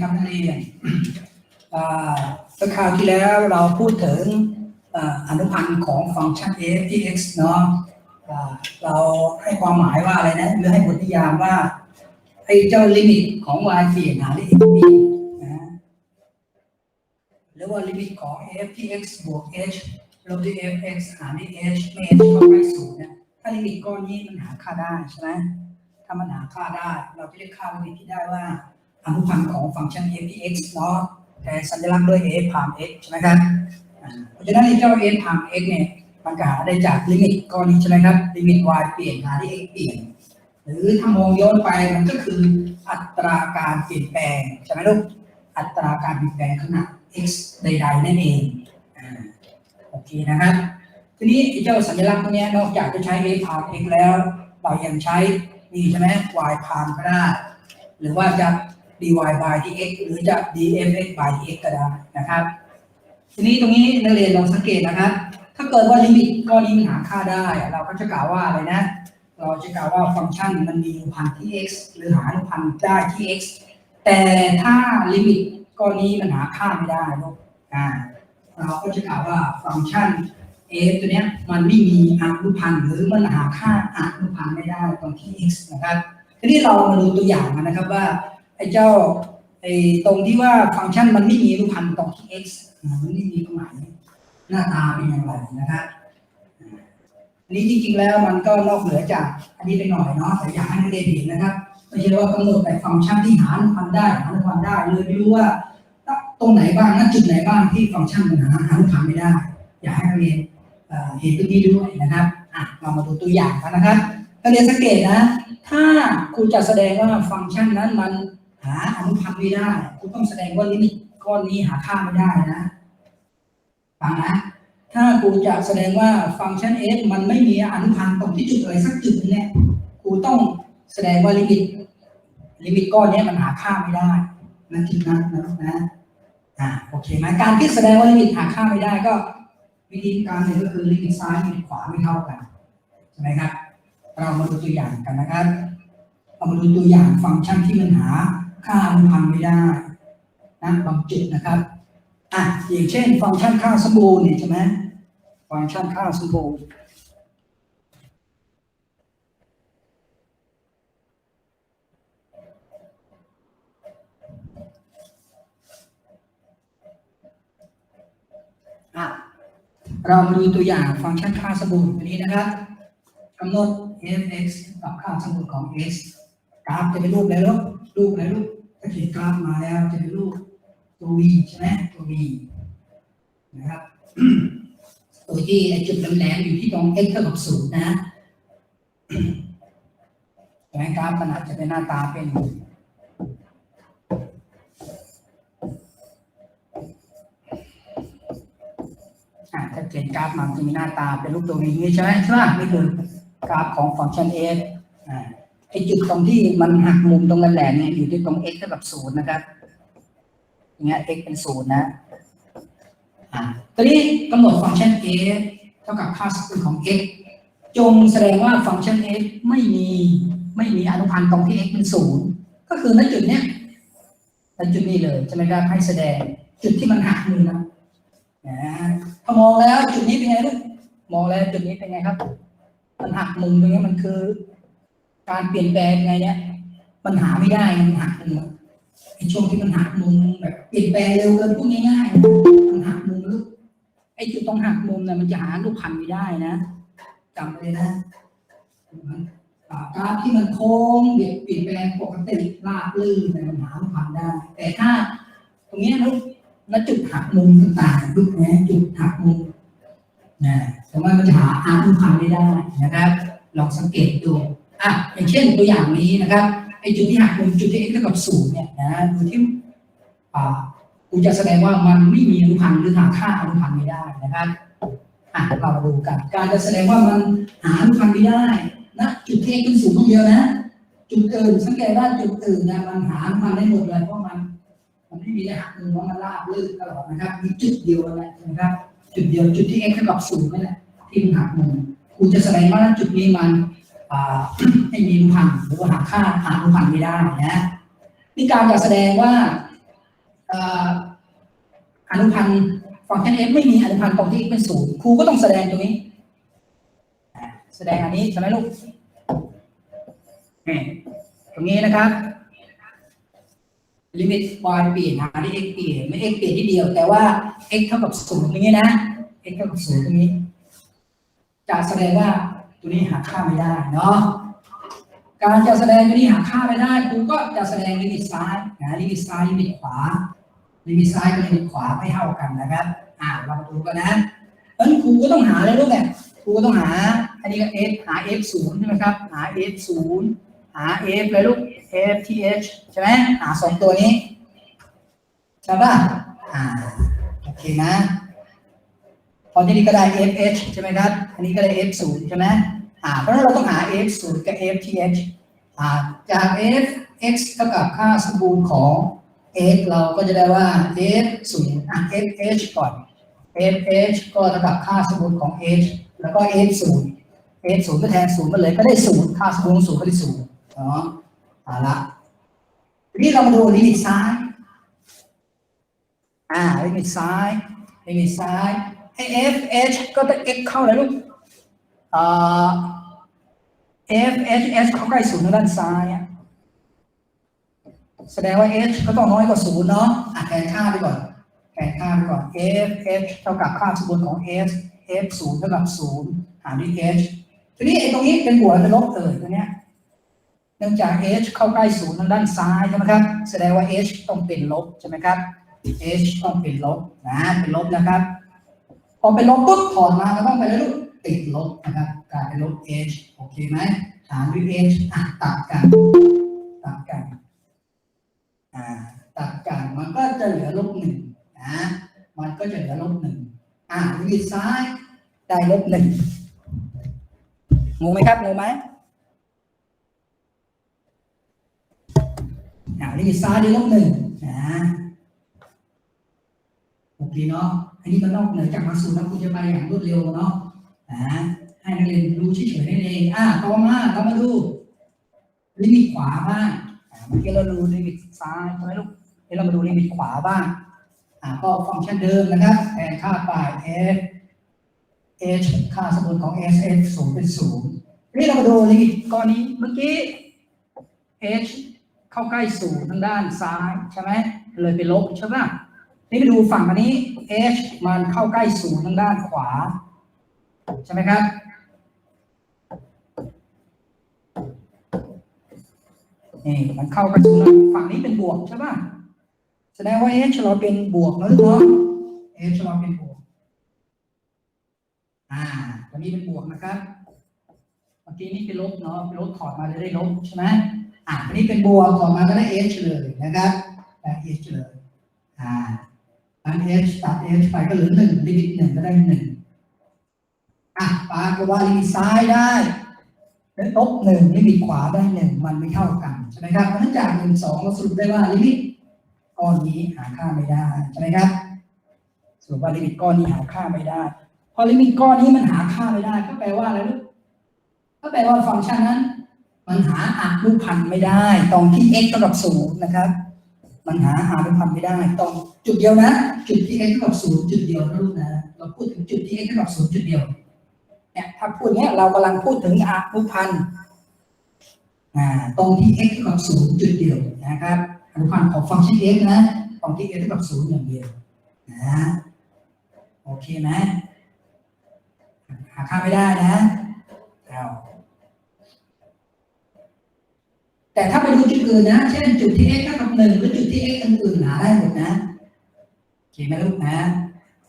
ครับนักเรียนอ่าเมื่อคราวที่แล้วเราพูดถึงอนุพันธ์ของฟังก์ชัน f ที่ x เนาะเราให้ความหมายว่าอะไรนะหรือให้บทนิยามว่าไอ้เจ้าลิมิตของ y เปลี่ยนหาได้ x เปลี่ยนนะหรือว่าลิมิตของ f ที่ x บวก h ลบด้วย f x หารด้วย h ไม่ h เข้าใกล้ศูนย์เนี่ยถ้าลิมิตก้อนนี้มันหาค่าได้ใช่ไหมถ้ามันหาค่าได้ เราจะเรียกค่าลิมิตที่ได้ว่า อนุพันธ์ของฟังก์ชัน f x เนาะแต่สัญลักษณ์ด้วย f พาม x ใช่ไหมครับเพราะฉะนั้นไอ้เจ้า f พาม x เนี่ยมันก็หาได้จากลิมิตก้อนนี้ใช่ไหมครับลิมิต y เปลี่ยนหาที่ x เปลี่ยน หรือถ้ามองย้อนไปมันก็คืออัตราการเปลี่ยนแปลงใช่ไหมลูกอัตราการเปลี่ยนแปลงขนาด x ใดๆนั่นเองอโอเคนะครับทีนี้ไอ้เจ้าสัญลักษณ์พวเนี้ยนอกจากจะใช้ f พาม x แล้ว เรายังใช้นี่ใช่ไหม y พามก็ได้หรือว่าจะ dy by dx หรือจะ dfx by dx ก็ได้นะครับ ทีนี้ตรงนี้นักเรียนลองสังเกตนะครับ ถ้าเกิดว่าลิมิตก้อนนี้มันหาค่าได้ เราก็จะกล่าวว่าอะไรนะ เราจะกล่าวว่าฟังก์ชันมันมีอนุพันธ์ที่ x หรือหาอนุพันธ์ได้ที่ x แต่ถ้าลิมิตก้อนนี้มันหาค่าไม่ได้ลูกอ่าเราก็จะกล่าวว่าฟังก์ชัน f ตัวเนี้ยมันไม่มีอนุพันธ์หรือมันหาค่าอนุพันธ์ไม่ได้ตรงที่ x นะครับทีนี้เรามาดูตัวอย่างกันนะครับว่า ไอ้เจ้าไอ้ตรงที่ว่าฟังก์ชันมันไม่มีอนุพันธ์ตรงที่ x มันไม่มีตรงไหนหน้าตาเป็นอย่างไรนะครับอันนี้จริงๆแล้วมันก็นอกเหนือจากอันนี้ไปหน่อยเนาะแต่อยากให้นักเรียนเห็นนะครับไม่ใช่ว่ากำหนดแต่ฟังก์ชันที่หาอนุพันธ์ได้หาอนุพันธ์ได้เลยไม่รู้ว่าตรงไหนบ้างณจุดไหนบ้างที่ฟังก์ชันมันหาอนุพันธ์ไม่ได้ อยากให้นักเรียนเอ่อเห็นตรงนี้ด้วยนะครับอะเรามาดูตัวอย่างกันนะครับนักเรียนสังเกตนะ ถ้าครูจะแสดงว่าฟังก์ชันนั้นมัน หาอนุพันธ์ไม่ได้ครูต้องแสดงว่าลิมิตก้อนนี้หาค่าไม่ได้นะฟังนะ ถ้าครูจะแสดงว่าฟังก์ชัน f มันไม่มีอนุพันธ์ตรงที่จุดอะไรสักจุดนึงเนี่ยครูต้องแสดงว่าลิมิต ลิมิตก้อนนี้มันหาค่าไม่ได้นั่นจุดนั้นนะนะอ่าโอเคไหมการที่แสดงว่าลิมิตหาค่าไม่ได้ก็ วิธีการหนึ่งก็คือลิมิตซ้ายลิมิตขวาไม่เท่ากันใช่ไหมครับ เรามาดูตัวอย่างกันนะครับ เรามาดูตัวอย่างฟังก์ชันที่มันหา ค่าอนุพันธ์ไม่ได้นะบางจุดนะครับอะอย่างเช่น ฟังก์ชันค่าสมบูรณ์เนี่ยใช่ไหมฟังก์ชันค่าสมบูรณ์อะเรามาดูตัวอย่างฟังก์ชันค่าสมบูรณ์ตัวนี้นะครับกำหนด f(x) กับค่าสมบูรณ์ของ x กราฟจะเป็นรูปอะไรลูกรูปอะไรลูกถ้าเขียนกราฟมาแล้วจะเป็นรูปตัว v ใช่ไหมตัว v นะครับโดยที่ไอจุดแหลมๆอยู่ที่ตรง x เท่ากับศูนย์นะใช่กราฟมันอาจจะเป็นหน้าตาเป็นถ้าเขียนกราฟมันจะมีหน้าตาเป็นรูปตัวอย่างนี้ใช่ไหมใช่ไหมนี่คือกราฟของฟังก์ชัน f อ่า ไอจุดตรงที่มันหักมุมตรงกันแหลมเนี่ยอยู่ที่ตรง x เท่ากับศูนย์นะครับอย่างเงี้ย x เป็นศูนย์นะอ่าตอนนี้กำหนดฟังก์ชัน f เท่ากับค่าสมดุลของ x จงแสดงว่าฟังก์ชัน f ไม่มีไม่มีอนุพันธ์ตรงที่ x เป็นศูนย์ก็คือณจุดเนี้ยณจุดนี้เลยใช่ไหมครับให้แสดงจุดที่มันหักมุมนะนะพอมองแล้วจุดนี้เป็นไงลูกมองแล้วจุดนี้เป็นไงครับ มันหักมุมตรงนี้มันคือ การเปลี่ยนแปลงไงเนี่ยมันหาไม่ได้มันหักมุมไอ้ช่วงที่มันหักมุมแบบเปลี่ยนแปลงเร็วเกินพูดง่ายๆมันหักมุมลูกไอ้จุดตรงหักมุมน่ะมันจะหาลูกพันไม่ได้นะจำเลยนะอ่ากราฟที่มันโค้งเปลี่ยนเปลี่ยนแปลงปกติราบลื่นเนี่ยมันหาลูกพันได้ แต่ถ้า ตรงนี้ลูกแล้วจุดหักมุมต่างๆลูกนะจุดหักมุมนะแต่ว่ามันจะหาอาร์ตพันไม่ได้นะครับ ลองสังเกตดู อะอย่างเช่นตัวอย่างนี้นะครับไอจุดที่หักมุมจุดที่ x เท่ากับศูนย์เนี่ยนะดูที่อ่ากูจะแสดงว่ามันไม่มีอนุพันธ์หรือหาค่าอนุพันธ์ไม่ได้นะครับอะเราดูกัน การจะแสดงว่ามันหาอนุพันธ์ไม่ได้นะจุดที่ x เป็นศูนย์ต้องเดียวนะ จุดอื่นสังเกตว่าจุดอื่นนะมันหาอนุพันธ์ได้หมดเลยเพราะมันมันไม่มีหักมุมว่ามันลาบลื่นตลอดนะครับ มีจุดเดียวนั่นแหละนะครับ จุดเดียวจุดที่ x เท่ากับศูนย์นั่แหละที่มันหักมุมคุณจะแสดงว่าจุดนี้มัน ไม่มีอนุพันธ์หรือว่าหาค่าหาอนุพันธ์ไม่ได้นะนี่การจะแสดงว่าอนุพันธ์ฟังก์ชัน f ไม่มีอนุพันธ์ตรงที่เป็นศูนย์ครูก็ต้องแสดงตรงนี้ แสดงอันนี้ใช่ไหมลูกตรงนี้นะครับลิมิต y เปลี่ยนหาที่ x เปลี่ยนไม่ x เปลี่ยนที่เดียว แต่ว่า x เท่ากับศูนย์ตรงนี้นะ x เท่ากับศูนย์ตรงนี้ จะแสดงว่า ตัวนี้หาค่าไม่ได้เนาะการจะแสดงตัวนี้หาค่าไม่ได้ครูก็จะแสดงลิมิตซ้ายนะลิมิตซ้ายลิมิตขวาลิมิตซ้ายกับลิมิตขวาไม่เท่ากันนะครับ อ่าเรามาดูกันนะเอ้นครูก็ต้องหาเลยลูกเนี่ยครูก็ต้องหา อันนี้ก็ f หา f ศูนย์ใช่ไหมครับ หา f ศูนย์หา f เลยลูก f t h ใช่ไหมหาสองตัวนี้ใช่ป่ะอ่าโอเคนะ พอที่นี่ก็ได้ f h ใช่ไหมครับ อันนี้ก็ได้ f ศูนย์ใช่ไหมอ่า เพราะฉะนั้นเราต้องหา f ศูนย์กับ f t h อ่า จาก f x เท่ากับค่าสมบูรณ์ของ x เราก็จะได้ว่า f ศูนย์อะ f h ก่อน f h ก็เท่ากับค่าสมบูรณ์ของ h แล้วก็ f ศูนย์ f ศูนย์ก็แทนศูนย์มาเลยก็ได้ศูนย์ค่าสมบูรณ์ของศูนย์ก็ได้ศูนย์เนาะเอาละทีนี้เรามาดูลิมิตซ้าย อ่าลิมิตซ้ายลิมิตซ้าย f h ก็ต้อง x เข้าเลยลูกอ่า f h h เข้าใกล้ศูนย์ทางด้านซ้ายอะแสดงว่า h ก็ต้องน้อยกว่าศูนย์เนาะอะแทนค่าไปก่อนแทนค่าไปก่อน f h เท่ากับค่าสมบูรณ์ของ h f ศูนย์เท่ากับศูนย์หารด้วย h ทีนี้ไอ้ตรงนี้เป็นบวกเป็นลบเอ่ยตัวเนี้ยเนื่องจาก h เข้าใกล้ศูนย์ทางด้านซ้ายใช่ไหมครับ แสดงว่า h ต้องเป็นลบใช่ไหมครับ h ต้องเป็นลบนะเป็นลบนะครับ พอเป็นลบปุ๊บถอดมาก็ต้องไปแล้วลูกติดลบนะครับกลายเป็นลบ h โอเคไหมหารด้วย h อะตัดกันตัดกันอ่าตัดกันมันก็จะเหลือลบหนึ่งนะมันก็จะเหลือลบหนึ่งอ่าลิมิตซ้ายได้ลบหนึ่งงงไหมครับงงไหมอ่าลิมิตซ้ายได้ลบหนึ่งนะ คเนาะ อันนี้มันอกเหนือจากมาสูตรแล้วคุณจะไปอย่างรวดเร็วเนาะนะให้นักเรียนรู้เฉยๆนั่นเองอ่าต่อมาเรามาดูลิมิตขวาบ้างเมื่อกี้เราดูลิมิตซ้ายใช่ไหมลูกเดี๋ยวเรามาดูลิมิตขวาบ้างอ่าก็ฟังก์ชันเดิมนะครับแทนค่าปลาย f h ค่าสมบูรณ์ของ s f ศูนย์เป็นศูนย์นี้เรามาดูลิมิตก้อนนี้เมื่อกี้ h เข้าใกล้ศูนย์ทางด้านซ้ายใช่ไหมเลยไปลบใช่ไหม นี่ไปดูฝั่งอันนี้ h มันเข้าใกล้ศูนย์ทางด้านขวา ใช่ไหมครับ นี่มันเข้าใกล้ศูนย์ฝั่งนี้เป็นบวกใช่ป่ะแสดงว่า h เราเป็นบวกแล้วหรือเปล่า h เราเป็นบวก อ่าตัวนี้เป็นบวกนะครับ เมื่อกี้นี่เป็นลบเนาะเป็นลบถอดมาจะได้ลบใช่ไหมอะอันนี้เป็นบวกออกมาก็ได้ h เลยนะครับได้ h เลยอ่า ตัด h ตัด h ไปก็เหลือหนึ่งลิมิตหนึ่งก็ได้หนึ่งอะปาก็ว่าลิมิตซ้ายได้เป็นลบหนึ่งลิมิตขวาได้หนึ่งมันไม่เท่ากันใช่ไหมครับเพราะฉะนั้นจากหนึ่งสองเราสรุปได้ว่าลิมิตก้อนนี้หาค่าไม่ได้ใช่ไหมครับสรุปว่าลิมิตก้อนนี้หาค่าไม่ได้ พอลิมิตก้อนนี้มันหาค่าไม่ได้ ก็แปลว่าอะไรลูกก็แปลว่าฟังก์ชันนั้น มันหาอนุพันธ์ไม่ได้ ตรงที่ x เท่ากับศูนย์นะครับ มันหาอนุพันธ์ไม่ได้ตรงจุดเดียวนะ จุดที่ x เท่ากับศูนย์จุดเดียวนะลูกนะเราพูดถึงจุดที่ x เท่ากับศูนย์จุดเดียวเนี่ยถ้าพูดเนี้ยเรากำลังพูดถึงอนุพันธ์อ่าตรงที่ x เท่ากับศูนย์จุดเดียวนะครับอนุพันธ์ของฟังก์ชัน x นะตรงที่ x เท่ากับศูนย์อย่างเดียวนะโอเคไหมหาค่าไม่ได้นะเอา แต่ถ้าไปดูจุดอื่นนะ เช่นจุดที่ x เท่ากับหนึ่งหรือจุดที่ x อื่นๆหาได้หมดนะโอเคไหมลูกนะ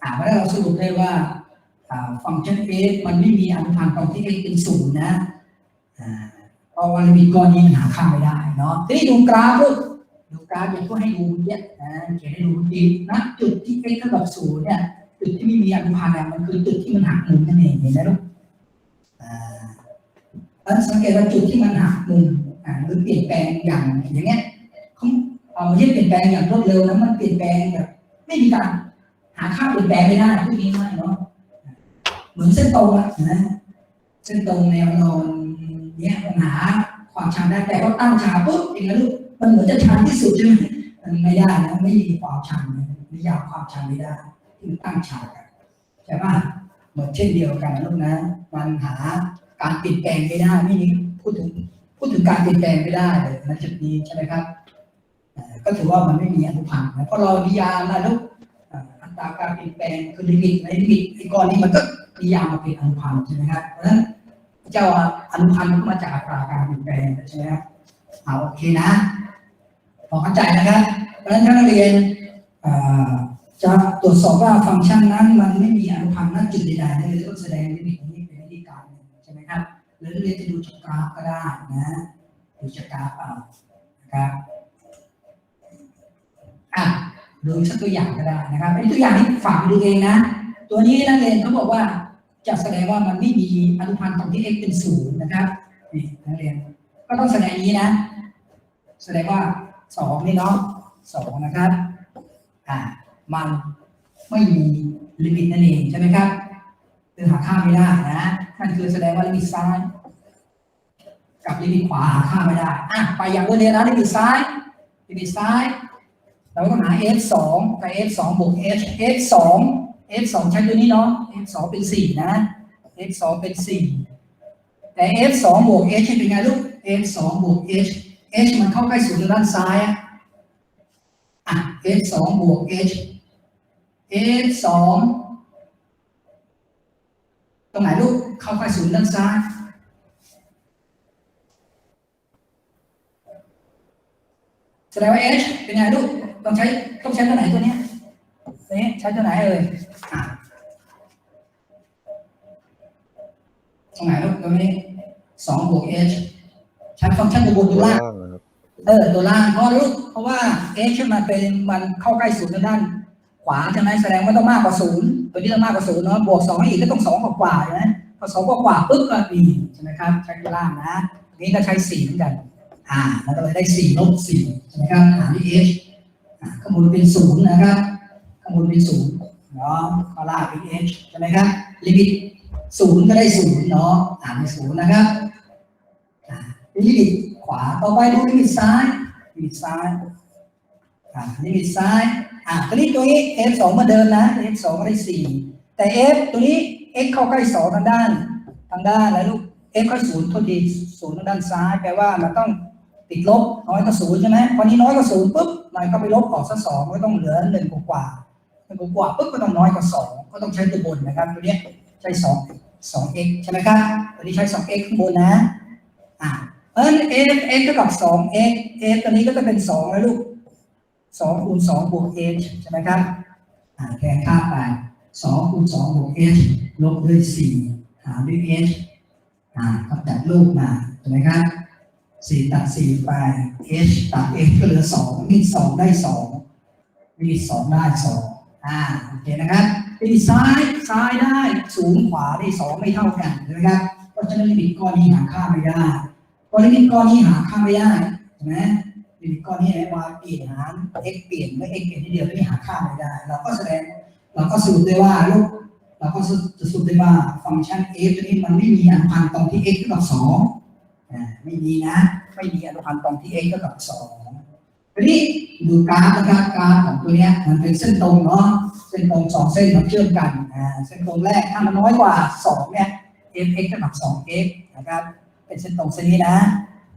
อ่าเพราะเราสรุปได้ว่าฟังก์ชัน x มันไม่มีอนุพันธ์ตรงที่ x เป็นศูนย์นะเพราะว่าลิมิตก้อนนี้มันหาค่าไม่ได้เนาะทีนี้ดูกราฟลูกดูกราฟอย่างที่ให้ดูเมื่อกี้นะเขียนให้ดูเมื่อกี้นะจุดที่ x เท่ากับศูนย์เนี่ยจุดที่ไม่มีอนุพันธ์อะมันคือจุดที่มันหักมุมนั่นเองเห็นไหมลูกอ่าสังเกตว่าจุดที่มันหักมุมอ่า หรือเปลี่ยนแปลงอย่างอย่างเงี้ยเขาเอาไม่ใช่เปลี่ยนแปลงอย่างรวดเร็วนะมันเปลี่ยนแปลงแบบไม่มีการหาค่าเปลี่ยนแปลงไม่ได้พวกนี้ไม่เนาะเหมือนเส้นตรงอะนะเส้นตรงแนวนอนเนี้ยมันหาความชันได้แต่ก็ตั้งฉากปุ๊บองนั้นลูกมันเหมือนจะชันที่สุดใช่ไหมมันไม่ได้นะไม่มีความชันนะนิยามความชันไม่ได้ที่ตั้งฉากอะใช่ป่ะเหมือนเช่นเดียวกันลูกนะ มันหาการเปลี่ยนแปลงไม่ได้ไม่นี้พูดถึง พูดถึงการเปลี่ยนแปลงไม่ได้เลยณจุดนี้ใช่ไหมครับ ก็ถือว่ามันไม่มีอนุพันธ์นะเพราะเรานิยามแล้วลูกเอ่ออัตราการเปลี่ยนแปลงคือลิมิตในลิมิตไอ้ก้อนนี้มันก็นิยามมาเป็นอนุพันธ์ใช่ไหมครับเพราะฉะนั้นเจ้าอนุพันธ์มันก็มาจากอัตราการเปลี่ยนแปลงใช่ไหมครับเอาโอเคนะพอเข้าใจนะครับเพราะฉะนั้นถ้านักเรียนจะตรวจสอบว่าฟังก์ชันนั้นมันไม่มีอนุพันธ์ณจุดใดๆนักเรียต้องแสดงลิมิต หรือนักเรียนจะดูจากกราฟก็ได้นะดูจากกราฟเอานะครับอะดูสักตัวอย่างก็ได้นะครับไอ้ตัวอย่างนี้ฝากดูเองนะ ตัวนี้นักเรียนเขาบอกว่าจะแสดงว่ามันไม่มีอนุพันธ์ตรงที่ x เป็นศูนย์นะครับนี่นักเรียนก็ต้องแสดงอย่างนี้นะ แสดงว่าสองนี่เนาะสองนะครับอ่ามันไม่มีลิมิตนั่นเองใช่ไหมครับคือหาค่าไม่ได้นะ นั่นคือแสดงว่าลิมิตซ้าย กับลิมิตขวาหาค่าไม่ได้อะไปอย่างรวดเร็วนะลิมิตซ้ายลิมิตซ้าย เราต้องหา f สองกับ f สองบวก h f สอง f สองใช้ตัวนี้เนาะ f สองเป็นสี่นะ f สองเป็นสี่แต่ f สองบวก h เป็นไงลูก f สองบวก h h มันเข้าใกล้ศูนย์ด้านซ้ายอะอะ f สองบวก h f สอง ตรงไหนลูกเข้าใกล้ศูนย์ด้านซ้ายแสดงว่า h เป็นไงลูกต้องใช้ต้องใช้ตัวไหนตัวเนี้ยตัวนี้ใช้ตัวไหนเอ่ยอะตรงไหนลูกตรงนี้สองบวก h ใช้ฟังก์ชันตัวบนตัวล่างล่างนะครับเออตัวล่างเพราะรู้เพราะว่า x มันเป็นมันเข้าใกล้ศูนย์ทางด้านข วาใช่ไหมแสดงว่าต้องมากกว่าศูนย์ตัวนี้ต้องมากกว่าศูนย์เนาะบวกสองอีกก็ต้องสองกว่ากว่าใช่ไหมพอสองกว่ากว่าปุ๊บก็มีใช่ไหมครับใช้ตัวล่างนะอันนี้ก็ใช้สี่เหมือนกัน อ่าแล้วก็เลยได้สี่ลบสี่ใช่ไหมครับหารด้วย h อ่าข้างบนเป็นศูนย์นะครับข้างบนเป็นศูนย์เนาะข้างล่างเป็น h ใช่ไหมครับลิมิตศูนย์ก็ได้ศูนย์เนาะอ่านเป็นศูนย์นะครับอ่าลิมิตขวาต่อไปดูลิมิตซ้ายลิมิตซ้ายอ่าลิมิตซ้าย อ่าตัวนี้ตัวนี้ f สองมาเดิมนะ f สองก็ได้สี่แต่ f ตัวนี้ x เข้าใกล้สองทางด้านทางด้านแล้วลูก f เข้าศูนย์โทษทีศูนย์ทางด้านซ้ายแปลว่ามันต้องติดลบน้อยกว่าศูนย์ใช่ไหมพอนี้น้อยกว่าศูนย์ปุ๊บมันก็ไปลบออกสักสองก็ต้องเหลือหนึ่งกว่าๆหนึ่งกว่าปุ๊บก็ต้องน้อยกว่าสองก็ต้องใช้ตัวบนนะครับ ตัวนี้ใช้สองสอง x ใช่ไหมครับตัวนี้ใช้สอง x ข้างบนนะอ่าเพราะฉะนั้น f x เท่ากับสอง x f ตัวนี้ก็จะเป็นสองแล้วลูก สองคูณสองบวก h ใช่ไหมครับอ่าแทนค่าไปสองคูณสองบวก h ลบด้วยสี่หารด้วย h อ่าก็ตัดลูกมาใช่ไหมครับสี่ตัดสี่ไป h ตัด h ก็เหลือสองมีสองได้สองมีสองได้สองอ่าโอเคนะครับมีซ้ายซ้ายได้ศูนย์ขวาได้สองไม่เท่ากันใช่ไหมครับเพราะฉะนั้นลิมิตก้อนนี้หาค่าไม่ได้พอลิมิตก้อนนี้หาค่าไม่ได้ใช่ไหม ลิมิตก้อนนี้ไหนว่าเปลี่ยนหาร x เปลี่ยนเมื่อ x เปลี่ยนทีเดียวไม่หาค่าไม่ได้ เราก็แสดงเราก็สรุปได้ว่าลูกเราก็จะสรุปได้ว่าฟังก์ชัน f ตัวนี้มันไม่มีอนุพันธ์ตรงที่ x เท่ากับสองอ่าไม่มีนะ ไม่มีอนุพันธ์ตรงที่ x เท่ากับสองทีนี้ดูกราฟนะครับกราฟของตัวเนี้ยมันเป็นเส้นตรงเนาะเส้นตรงสองเส้นมันเชื่อมกันอ่าเส้นตรงแรกถ้ามันน้อยกว่าสองเนี่ย f x เท่ากับสอง x นะครับเป็นเส้นตรงเส้นนี้นะ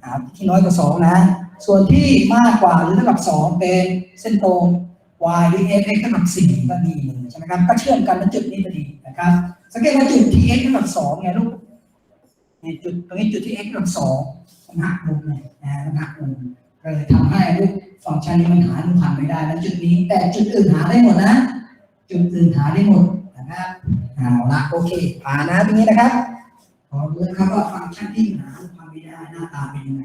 อ่าที่น้อยกว่าสองนะ ส่วนที่มากกว่าหรือเท่ากับสองเป็นเส้นตรง y หรือ f x เท่ากับสี่ก็ดีเลยใช่ไหมครับก็เชื่อมกันณจุดนี้พอดีนะครับสังเกตว่าจุดที่ x เท่ากับสองไงลูกนี่จุดตรงนี้จุดที่ x เท่ากับสองมันหักมุมไงนะมันหักมุมเลยทำให้ลูกฟังก์ชันนี้มันหาอนุพันไม่ได้ณจุดนี้ แต่จุดอื่นหาได้หมดนะ จุดอื่นหาได้หมดนะครับเอาละโอเคผ่านนะตรงนี้นะครับขอดูนะครับว่าฟังก์ชันที่หาความไม่ได้หน้าตาเป็นยังไง